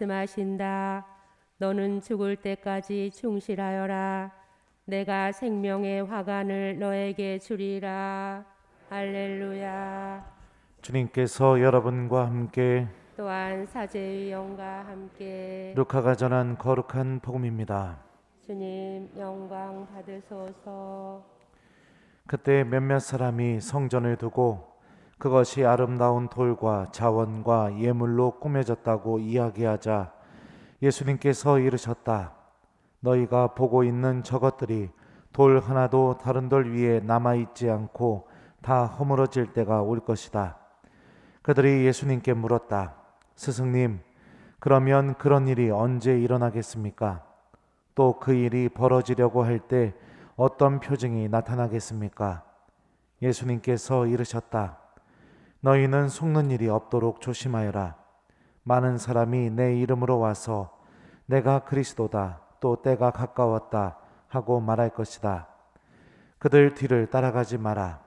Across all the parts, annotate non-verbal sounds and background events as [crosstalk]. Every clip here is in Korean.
말씀하신다. 너는 죽을 때까지 충실하여라. 내가 생명의 화관을 너에게 주리라. 할렐루야. 주님께서 여러분과 함께 또한 사제의 영과 함께 루카가 전한 거룩한 복음입니다. 주님 영광 받으소서. 그때 몇몇 사람이 성전을 두고 그것이 아름다운 돌과 자원과 예물로 꾸며졌다고 이야기하자 예수님께서 이르셨다. 너희가 보고 있는 저것들이 돌 하나도 다른 돌 위에 남아 있지 않고 다 허물어질 때가 올 것이다. 그들이 예수님께 물었다. 스승님, 그러면 그런 일이 언제 일어나겠습니까? 또 그 일이 벌어지려고 할 때 어떤 표징이 나타나겠습니까? 예수님께서 이르셨다. 너희는 속는 일이 없도록 조심하여라. 많은 사람이 내 이름으로 와서 내가 그리스도다, 또 때가 가까웠다 하고 말할 것이다. 그들 뒤를 따라가지 마라.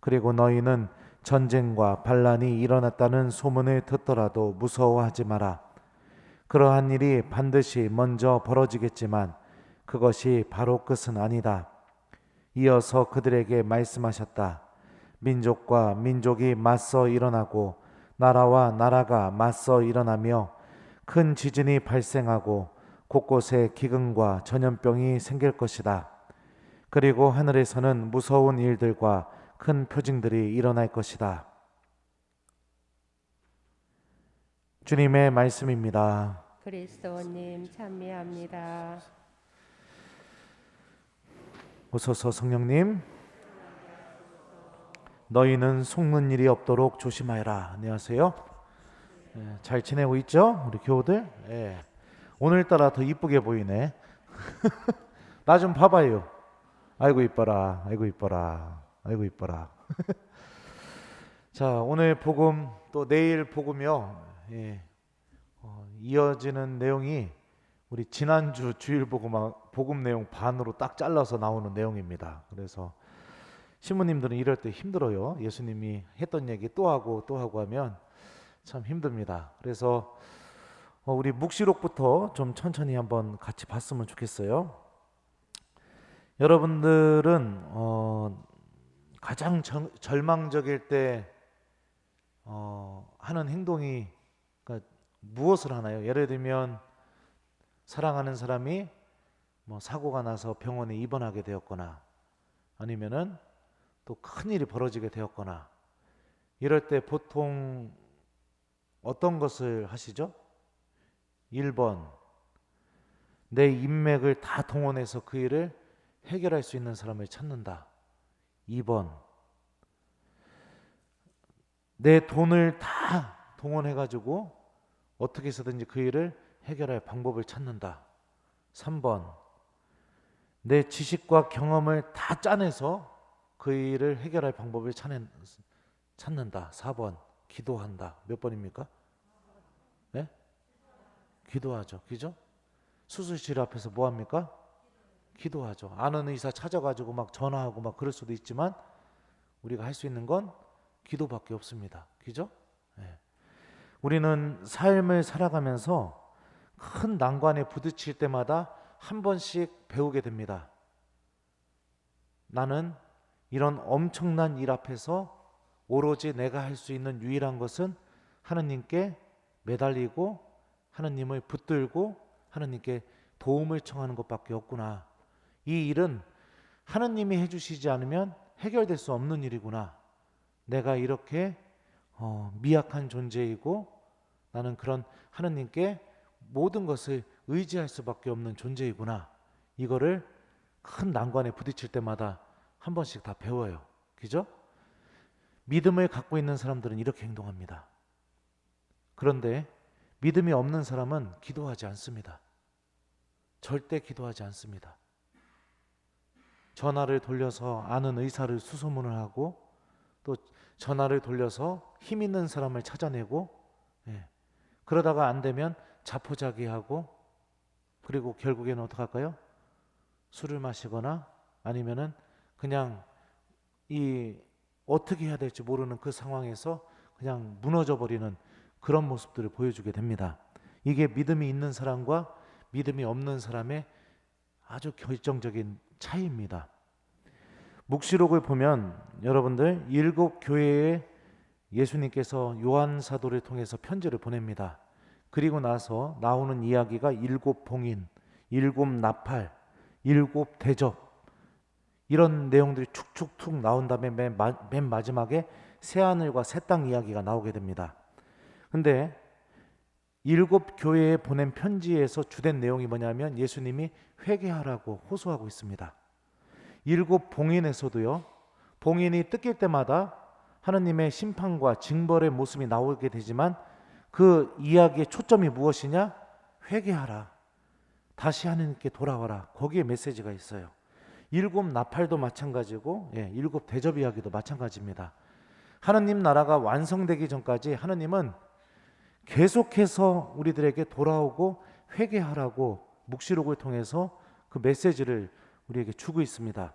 그리고 너희는 전쟁과 반란이 일어났다는 소문을 듣더라도 무서워하지 마라. 그러한 일이 반드시 먼저 벌어지겠지만 그것이 바로 끝은 아니다. 이어서 그들에게 말씀하셨다. 민족과 민족이 맞서 일어나고 나라와 나라가 맞서 일어나며 큰 지진이 발생하고 곳곳에 기근과 전염병이 생길 것이다. 그리고 하늘에서는 무서운 일들과 큰 표징들이 일어날 것이다. 주님의 말씀입니다. 그리스도님 찬미합니다. 오소서 성령님 너희는 속는 일이 없도록 조심하여라. 안녕하세요. 예, 잘 지내고 있죠? 우리 교우들? 예. 오늘따라 더 이쁘게 보이네. [laughs] 나 좀 봐봐요. 아이고 이뻐라. 아이고 이뻐라. 아이고 이뻐라. [laughs] 자 오늘 복음 또 내일 복음이요. 예. 어, 이어지는 내용이 우리 지난주 주일 복음 복음 내용 반으로 딱 잘라서 나오는 내용입니다. 그래서 신부님들은 이럴 때 힘들어요. 예수님이 했던 얘기 또 하고 또 하고 하면 참 힘듭니다. 그래서 어, 우리 묵시록부터 좀 천천히 한번 같이 봤으면 좋겠어요. 여러분들은 어, 가장 정, 절망적일 때 어, 하는 행동이 그러니까 무엇을 하나요? 예를 들면 사랑하는 사람이 뭐 사고가 나서 병원에 입원하게 되었거나 아니면은 또 큰일이 벌어지게 되었거나 이럴 때 보통 어떤 것을 하시죠? 1번 내 인맥을 다 동원해서 그 일을 해결할 수 있는 사람을 찾는다. 2번 내 돈을 다 동원해 가지고 어떻게 해서든지 그 일을 해결할 방법을 찾는다. 3번. 내 지식과 경험을 다 짜내서 그 일을 해결할 방법을 찾는, 찾는다. 4번. 기도한다. 몇 번입니까? 네? 기도하죠. 그죠? 수술실 앞에서 뭐 합니까? 기도하죠. 아는 의사 찾아가지고 막 전화하고 막 그럴 수도 있지만 우리가 할 수 있는 건 기도밖에 없습니다. 그죠? 네. 우리는 삶을 살아가면서 큰 난관에 부딪힐 때마다 한 번씩 배우게 됩니다. 나는 이런 엄청난 일 앞에서 오로지 내가 할 수 있는 유일한 것은 하느님께 매달리고 하느님을 붙들고 하느님께 도움을 청하는 것밖에 없구나. 이 일은 하느님이 해주시지 않으면 해결될 수 없는 일이구나. 내가 이렇게 어, 미약한 존재이고 나는 그런 하느님께 모든 것을 의지할 수밖에 없는 존재이구나. 이거를 큰 난관에 부딪힐 때마다 한 번씩 다 배워요. 그죠? 믿음을 갖고 있는 사람들은 이렇게 행동합니다. 그런데 믿음이 없는 사람은 기도하지 않습니다. 절대 기도하지 않습니다. 전화를 돌려서 아는 의사를 수소문을 하고 또 전화를 돌려서 힘 있는 사람을 찾아내고 예. 그러다가 안 되면 자포자기하고 그리고 결국에는 어떻게 할까요? 술을 마시거나 아니면은 그냥 이 어떻게 해야 될지 모르는 그 상황에서 그냥 무너져 버리는 그런 모습들을 보여주게 됩니다. 이게 믿음이 있는 사람과 믿음이 없는 사람의 아주 결정적인 차이입니다. 묵시록을 보면 여러분들 일곱 교회에 예수님께서 요한 사도를 통해서 편지를 보냅니다. 그리고 나서 나오는 이야기가 일곱 봉인, 일곱 나팔, 일곱 대접 이런 내용들이 축축툭 나온 다음에 맨, 마, 맨 마지막에 새 하늘과 새 땅 이야기가 나오게 됩니다. 근데 일곱 교회에 보낸 편지에서 주된 내용이 뭐냐면 예수님이 회개하라고 호소하고 있습니다. 일곱 봉인에서도요. 봉인이 뜯길 때마다 하나님의 심판과 징벌의 모습이 나오게 되지만 그 이야기의 초점이 무엇이냐? 회개하라. 다시 하나님께 돌아와라. 거기에 메시지가 있어요. 일곱 나팔도 마찬가지고 예, 일곱 대접 이야기도 마찬가지입니다. 하나님 나라가 완성되기 전까지 하나님은 계속해서 우리들에게 돌아오고 회개하라고 묵시록을 통해서 그 메시지를 우리에게 주고 있습니다.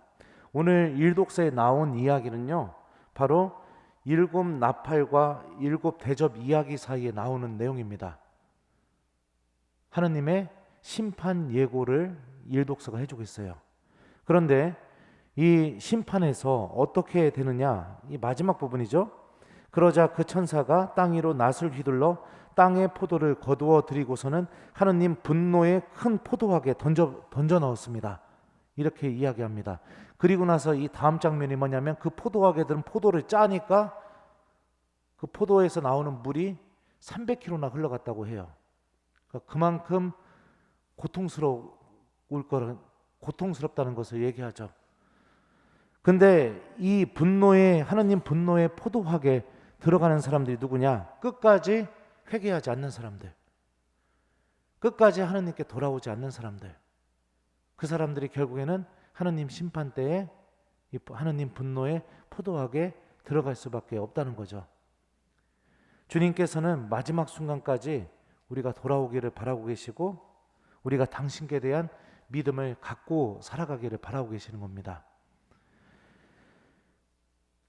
오늘 일독서에 나온 이야기는요. 바로 일곱 나팔과 일곱 대접 이야기 사이에 나오는 내용입니다. 하나님의 심판 예고를 일독서가 해주고 있어요. 그런데 이 심판에서 어떻게 되느냐? 이 마지막 부분이죠. 그러자 그 천사가 땅 위로 낫을 휘둘러 땅의 포도를 거두어 들이고서는 하느님 분노의 큰 포도하게 던져 던져 넣었습니다. 이렇게 이야기합니다. 그리고 나서 이 다음 장면이 뭐냐면 그 포도하게들은 포도를 짜니까 그 포도에서 나오는 물이 300km나 흘러갔다고 해요. 그러니까 그만큼 고통스러울 거라 고통스럽다는 것을 얘기하죠. 근데 이 분노의 하나님 분노의 포도하게 들어가는 사람들이 누구냐? 끝까지 회개하지 않는 사람들. 끝까지 하나님께 돌아오지 않는 사람들. 그 사람들이 결국에는 하나님 심판 때에 이 하나님 분노의 포도하게 들어갈 수밖에 없다는 거죠. 주님께서는 마지막 순간까지 우리가 돌아오기를 바라고 계시고 우리가 당신께 대한 믿음을 갖고 살아가기를 바라고 계시는 겁니다.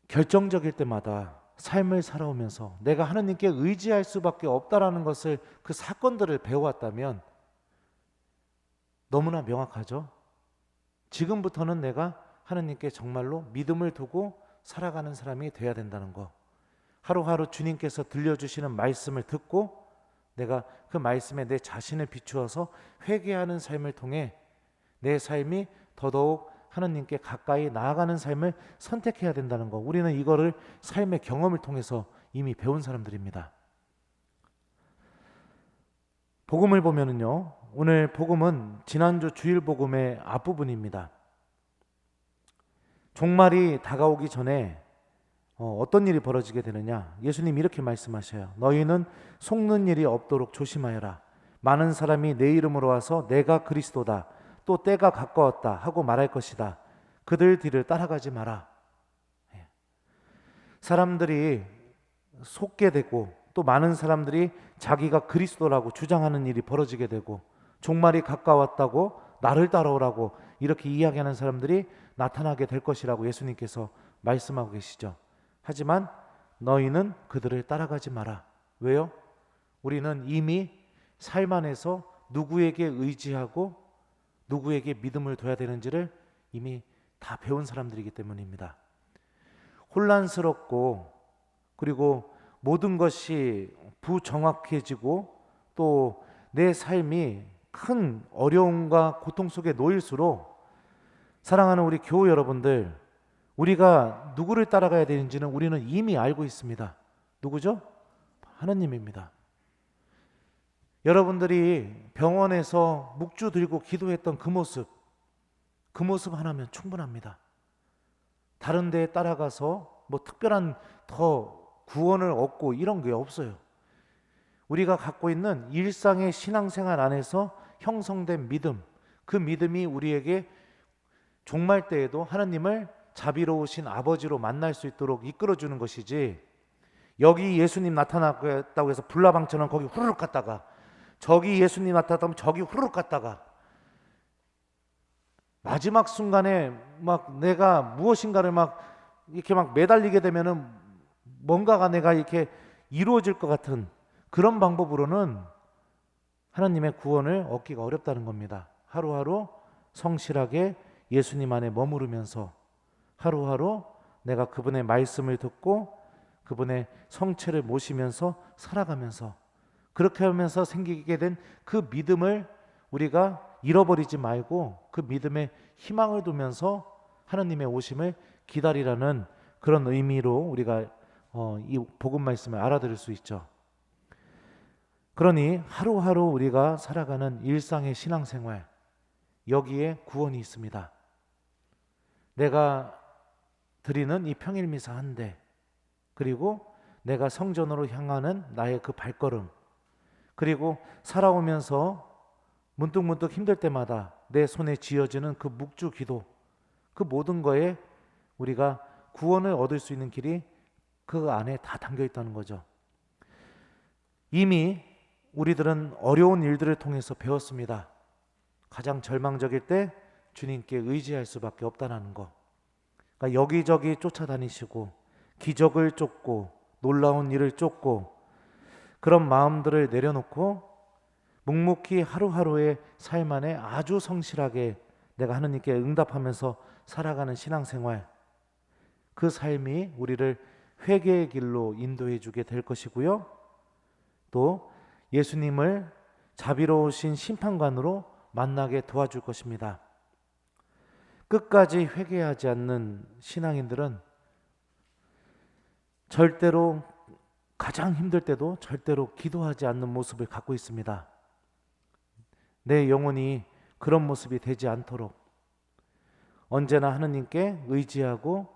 결정적일 때마다 삶을 살아오면서 내가 하나님께 의지할 수밖에 없다라는 것을 그 사건들을 배워왔다면 너무나 명확하죠. 지금부터는 내가 하나님께 정말로 믿음을 두고 살아가는 사람이 돼야 된다는 거. 하루하루 주님께서 들려주시는 말씀을 듣고 내가 그 말씀에 내 자신을 비추어서 회개하는 삶을 통해 내 삶이 더더욱 하나님께 가까이 나아가는 삶을 선택해야 된다는 거. 우리는 이거를 삶의 경험을 통해서 이미 배운 사람들입니다. 복음을 보면은요. 오늘 복음은 지난주 주일 복음의 앞부분입니다. 종말이 다가오기 전에 어, 어떤 일이 벌어지게 되느냐? 예수님 이렇게 말씀하셔요. 너희는 속는 일이 없도록 조심하여라. 많은 사람이 내 이름으로 와서 내가 그리스도다. 또 때가 가까웠다 하고 말할 것이다. 그들 뒤를 따라가지 마라. 예. 사람들이 속게 되고 또 많은 사람들이 자기가 그리스도라고 주장하는 일이 벌어지게 되고 종말이 가까웠다고 나를 따라오라고 이렇게 이야기하는 사람들이 나타나게 될 것이라고 예수님께서 말씀하고 계시죠. 하지만 너희는 그들을 따라가지 마라. 왜요? 우리는 이미 삶 안에서 누구에게 의지하고 누구에게 믿음을 둬야 되는지를 이미 다 배운 사람들이기 때문입니다. 혼란스럽고 그리고 모든 것이 부정확해지고 또 내 삶이 큰 어려움과 고통 속에 놓일수록 사랑하는 우리 교우 여러분들 우리가 누구를 따라가야 되는지는 우리는 이미 알고 있습니다. 누구죠? 하나님입니다. 여러분들이 병원에서 묵주 들고 기도했던 그 모습, 그 모습 하나면 충분합니다. 다른 데에 따라가서 뭐 특별한 더 구원을 얻고 이런 게 없어요. 우리가 갖고 있는 일상의 신앙생활 안에서 형성된 믿음, 그 믿음이 우리에게 종말 때에도 하나님을 자비로우신 아버지로 만날 수 있도록 이끌어 주는 것이지. 여기 예수님 나타났다고 해서 불나방처럼 거기 후루룩 갔다가 저기 예수님 나타났다면 저기 후루룩 갔다가 마지막 순간에 막 내가 무엇인가를 막 이렇게 막 매달리게 되면은 뭔가가 내가 이렇게 이루어질 것 같은 그런 방법으로는 하나님의 구원을 얻기가 어렵다는 겁니다. 하루하루 성실하게 예수님 안에 머무르면서 하루하루 내가 그분의 말씀을 듣고 그분의 성체를 모시면서 살아가면서 그렇게 하면서 생기게 된 그 믿음을 우리가 잃어버리지 말고 그 믿음에 희망을 두면서 하나님의 오심을 기다리라는 그런 의미로 우리가 어, 이 복음 말씀을 알아들을 수 있죠. 그러니 하루하루 우리가 살아가는 일상의 신앙생활 여기에 구원이 있습니다. 내가 드리는 이 평일 미사 한 대, 그리고 내가 성전으로 향하는 나의 그 발걸음, 그리고 살아오면서 문득 문득 힘들 때마다 내 손에 쥐어지는 그 묵주 기도, 그 모든 거에 우리가 구원을 얻을 수 있는 길이 그 안에 다 담겨 있다는 거죠. 이미 우리들은 어려운 일들을 통해서 배웠습니다. 가장 절망적일 때 주님께 의지할 수밖에 없다는 거. 그러니까 여기저기 쫓아다니시고 기적을 쫓고 놀라운 일을 쫓고 그런 마음들을 내려놓고 묵묵히 하루하루의 삶 안에 아주 성실하게 내가 하느님께 응답하면서 살아가는 신앙생활 그 삶이 우리를 회개의 길로 인도해 주게 될 것이고요. 또 예수님을 자비로우신 심판관으로 만나게 도와줄 것입니다. 끝까지 회개하지 않는 신앙인들은 절대로 가장 힘들 때도 절대로 기도하지 않는 모습을 갖고 있습니다. 내 영혼이 그런 모습이 되지 않도록 언제나 하느님께 의지하고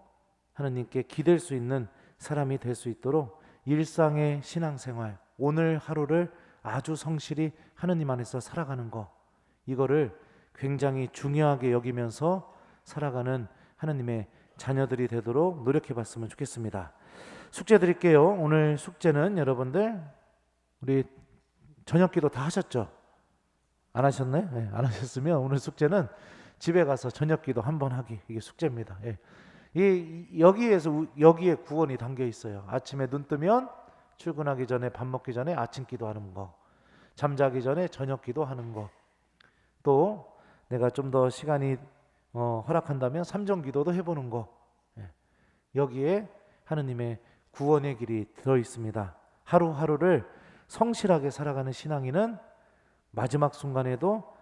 하느님께 기댈 수 있는 사람이 될 수 있도록 일상의 신앙생활 오늘 하루를 아주 성실히 하느님 안에서 살아가는 거 이거를 굉장히 중요하게 여기면서 살아가는 하느님의 자녀들이 되도록 노력해 봤으면 좋겠습니다. 숙제 드릴게요. 오늘 숙제는 여러분들 우리 저녁 기도 다 하셨죠? 안 하셨나요? 네, 안 하셨으면 오늘 숙제는 집에 가서 저녁 기도 한 번 하기 이게 숙제입니다. 예. 이 여기에서 우- 여기에 구원이 담겨 있어요. 아침에 눈 뜨면 출근하기 전에 밥 먹기 전에 아침 기도하는 거, 잠자기 전에 저녁 기도하는 거, 또 내가 좀 더 시간이 어, 허락한다면 삼정 기도도 해보는 거. 예. 여기에 하느님의 구원의 길이 들어 있습니다. 하루하루를 성실하게 살아가는 신앙인은 마지막 순간에도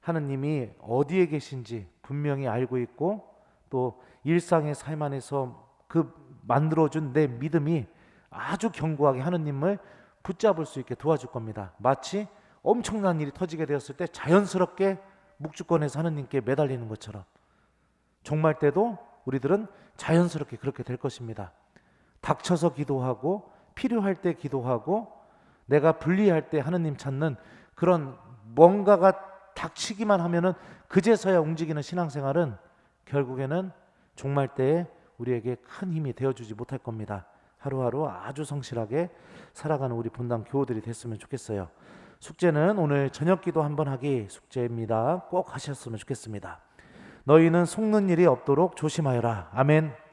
하느님이 어디에 계신지 분명히 알고 있고 또 일상의 삶 안에서 그 만들어준 내 믿음이 아주 견고하게 하느님을 붙잡을 수 있게 도와줄 겁니다. 마치 엄청난 일이 터지게 되었을 때 자연스럽게 묵주권에서 하느님께 매달리는 것처럼 종말 때도 우리들은 자연스럽게 그렇게 될 것입니다. 닥쳐서 기도하고 필요할 때 기도하고 내가 불리할 때 하느님 찾는 그런 뭔가가 닥치기만 하면은 그제서야 움직이는 신앙생활은 결국에는 종말 때에 우리에게 큰 힘이 되어주지 못할 겁니다. 하루하루 아주 성실하게 살아가는 우리 본당 교우들이 됐으면 좋겠어요. 숙제는 오늘 저녁 기도 한번 하기 숙제입니다. 꼭 하셨으면 좋겠습니다. 너희는 속는 일이 없도록 조심하여라. 아멘.